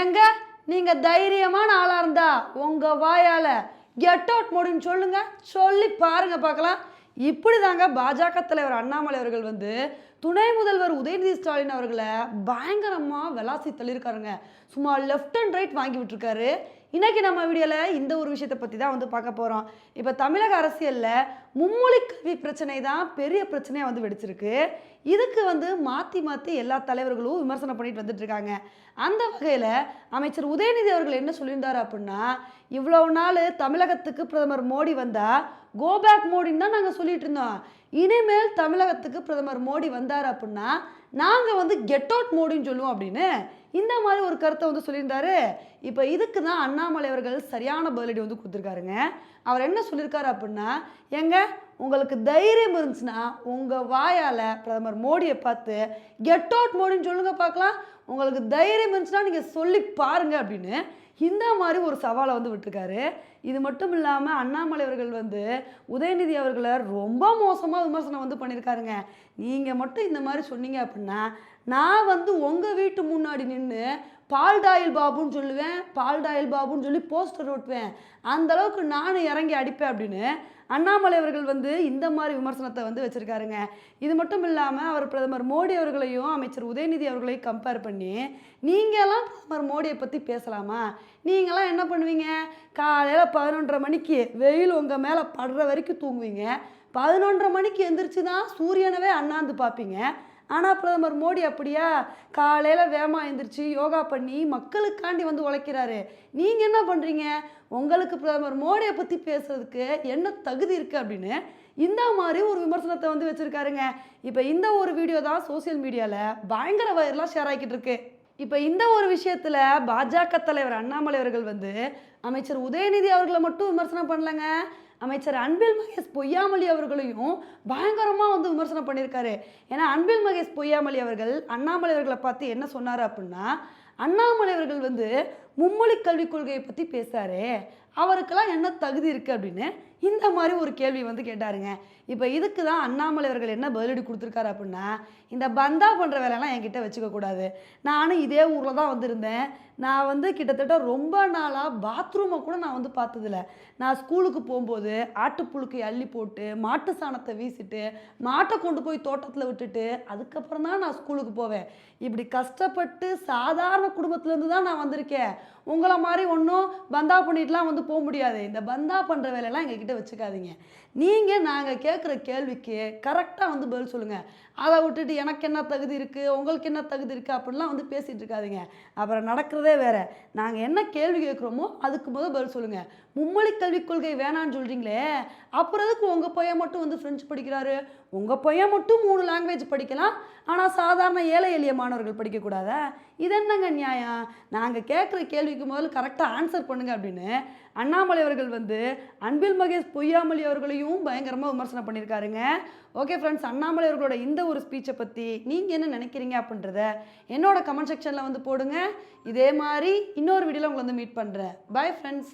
எங்க நீங்க தைரியமான ஆளா இருந்தா உங்க வாயால கெட் அவுட் மோடுன்னு சொல்லுங்க. சொல்லி பாருங்க பார்க்கலாம். இப்படி தாங்க பாஜக தலைவர் அண்ணாமலை அவர்கள் வந்து துணை முதல்வர் உதயநிதி ஸ்டாலின் அவர்களை பயங்கரமாக விளாசி தள்ளியிருக்காருங்க. சும்மா லெஃப்ட் அண்ட் ரைட் வாங்கி விட்டுருக்காரு. இன்றைக்கி நம்ம வீடியோவில் இந்த ஒரு விஷயத்தை பற்றி தான் வந்து பார்க்க போகிறோம் இப்போ தமிழக அரசியலில் மும்மொழி கல்வி பிரச்சனை தான் பெரிய பிரச்சனையாக வந்து வெடிச்சிருக்கு. இதுக்கு வந்து மாற்றி மாற்றி எல்லா தலைவர்களும் விமர்சனம் பண்ணிட்டு வந்துட்டுருக்காங்க அந்த வகையில் அமைச்சர் உதயநிதி அவர்கள் என்ன சொல்லியிருந்தார் அப்படின்னா இவ்வளோ நாள் தமிழகத்துக்கு பிரதமர் மோடி வந்தால் கோபேக் மோடின்னு தான் நாங்கள் சொல்லிட்டு இருந்தோம். இனிமேல் தமிழகத்துக்கு பிரதமர் மோடி வந்தார் அப்படின்னா நாங்கள் வந்து கெட் அவுட் மோடின்னு சொல்லுவோம் அப்படின்னு இந்த மாதிரி ஒரு கருத்தை வந்து சொல்லியிருந்தாரு. இப்போ இதுக்கு தான் அண்ணாமலை அவர்கள் சரியான பதிலடி வந்து கொடுத்துருக்காருங்க. அவர் என்ன சொல்லியிருக்காரு அப்படின்னா எங்க உங்களுக்கு தைரியம் இருந்துச்சுன்னா உங்கள் வாயால் பிரதமர் மோடியை பார்த்து கெட் அவுட் மோடின்னு சொல்லுங்க பார்க்கலாம். உங்களுக்கு தைரியம் இருந்துச்சுன்னா நீங்கள் சொல்லி பாருங்க அப்படின்னு இந்த மாதிரி ஒரு சவாலை வந்து விட்டுருக்காரு. இது மட்டும் இல்லாமல் அண்ணாமலை அவர்கள் வந்து உதயநிதி அவர்களை ரொம்ப மோசமாக விமர்சனம் வந்து பண்ணியிருக்காருங்க. நீங்கள் மட்டும் இந்த மாதிரி சொன்னீங்க அப்படின்னா நான் வந்து உங்கள் பால்டாயில் பாபுன்னு சொல்லுவேன் பால்டாயில் பாபுன்னு சொல்லி போஸ்டர் ஓட்டுவேன் அந்த அளவுக்கு நானும் இறங்கி அடிப்பேன் அப்படின்னு அண்ணாமலை அவர்கள் வந்து இந்த மாதிரி விமர்சனத்தை வந்து வச்சுருக்காருங்க. இது மட்டும் இல்லாமல் அவர் பிரதமர் மோடி அவர்களையும் அமைச்சர் உதயநிதி அவர்களையும் கம்பேர் பண்ணி நீங்களாம் பிரதமர் மோடியை பற்றி பேசலாமா? நீங்களாம் என்ன பண்ணுவீங்க? காலையில் பதினொன்றரை மணிக்கு வெயில் உங்கள் மேலே படுற வரைக்கும் தூங்குவீங்க. பதினொன்றரை மணிக்கு எந்திரிச்சு தான் சூரியனவே அண்ணாந்து பார்ப்பீங்க. ஆனால் பிரதமர் மோடி அப்படியா? காலையில் வேமா எழுந்திரிச்சு யோகா பண்ணி மக்களுக்காண்டி வந்து உழைக்கிறாரு. நீங்கள் என்ன பண்ணுறீங்க உங்களுக்கு பிரதமர் மோடியை பற்றி பேசுறதுக்கு என்ன தகுதி இருக்குது அப்படின்னு இந்த மாதிரி ஒரு விமர்சனத்தை வந்து வச்சுருக்காருங்க. இப்போ இந்த ஒரு வீடியோ தான் சோஷியல் மீடியாவில் பயங்கர வைரலாக ஷேர் ஆகிக்கிட்டு இருக்கு. இப்போ இந்த ஒரு விஷயத்தில் பாஜக தலைவர் அண்ணாமலை அவர்கள் வந்து அமைச்சர் உதயநிதி அவர்களை மட்டும் விமர்சனம் பண்ணலங்க. அமைச்சர் அன்பில் மகேஷ் பொய்யாமொழி அவர்களையும் பயங்கரமாக வந்து விமர்சனம் பண்ணியிருக்காரு. ஏன்னா அன்பில் மகேஷ் பொய்யாமொழி அவர்கள் அண்ணாமலை அவர்களை பார்த்து என்ன சொன்னார் அப்படின்னா அண்ணாமலை அவர்கள் வந்து மும்மொழி கல்விக் கொள்கையை பற்றி பேசாரு அவருக்கெல்லாம் என்ன தகுதி இருக்குது அப்படின்னு இந்த மாதிரி ஒரு கேள்வி வந்து கேட்டாருங்க. இப்போ இதுக்கு தான் அண்ணாமலை அவர்கள் என்ன பதிலடி கொடுத்துருக்காரு அப்படின்னா இந்த பந்தா பண்ணுற வேலைலாம் என்கிட்ட வச்சுக்க கூடாது. நானும் இதே ஊரில் தான் வந்திருந்தேன். நான் வந்து கிட்டத்தட்ட ரொம்ப நாளாக பாத்ரூமை கூட நான் வந்து பார்த்ததில்ல. நான் ஸ்கூலுக்கு போகும்போது ஆட்டுப்புழுக்கை அள்ளி போட்டு மாட்டு சாணத்தை வீசிட்டு மாட்டை கொண்டு போய் தோட்டத்தில் விட்டுட்டு அதுக்கப்புறம் தான் நான் ஸ்கூலுக்கு போவேன். இப்படி கஷ்டப்பட்டு சாதாரண குடும்பத்துலேருந்து தான் நான் வந்திருக்கேன். உங்களை மாதிரி ஒன்றும் பந்தா பண்ணிட்டுலாம் வந்து போக முடியாது. இந்த பந்தா பண்ணுற வேலையெல்லாம் எங்ககிட்ட வச்சுக்காதீங்க. நீங்கள் நாங்கள் கேட்குற கேள்விக்கு கரெக்டாக வந்து பதில் சொல்லுங்கள் அதை விட்டுட்டு எனக்கு என்ன தகுதி இருக்குது உங்களுக்கு என்ன தகுதி இருக்குது அப்படிலாம் வந்து பேசிகிட்டு இருக்காதீங்க. அப்புறம் நடக்கிறதே வேறு. நாங்கள் என்ன கேள்வி கேட்குறோமோ அதுக்கு முதல் பதில் சொல்லுங்கள் மும்மொழி கல்விக் கொள்கை வேணான்னு சொல்கிறீங்களே அப்புறம் எதுக்கு உங்கள் பையன் மட்டும் வந்து ஃப்ரெஞ்சு படிக்கிறாரு? உங்கள் பையன் மட்டும் மூணு லாங்குவேஜ் படிக்கலாம். ஆனால் சாதாரண ஏழை எளிய மாணவர்கள் படிக்கக்கூடாதா? இது என்னங்க நியாயம்? நாங்கள் கேட்குற கேள்விக்கு முதல்ல கரெக்டாக ஆன்சர் பண்ணுங்க அப்படின்னு அண்ணாமலை அவர்கள் வந்து அன்பில் மகேஷ் பொய்யாமொழி அவர்களையும் பயங்கரமாக விமர்சனம் பண்ணியிருக்காருங்க. ஓகே ஃப்ரெண்ட்ஸ் அண்ணாமலை அவர்களோட இந்த ஒரு ஸ்பீச்சை பற்றி நீங்கள் என்ன நினைக்கிறீங்க அப்படின்றத என்னோட கமெண்ட் செக்ஷனில் வந்து போடுங்க. இதே மாதிரி இன்னொரு வீடியோவில் உங்களை வந்து மீட் பண்ணுறேன் பை ஃப்ரெண்ட்ஸ்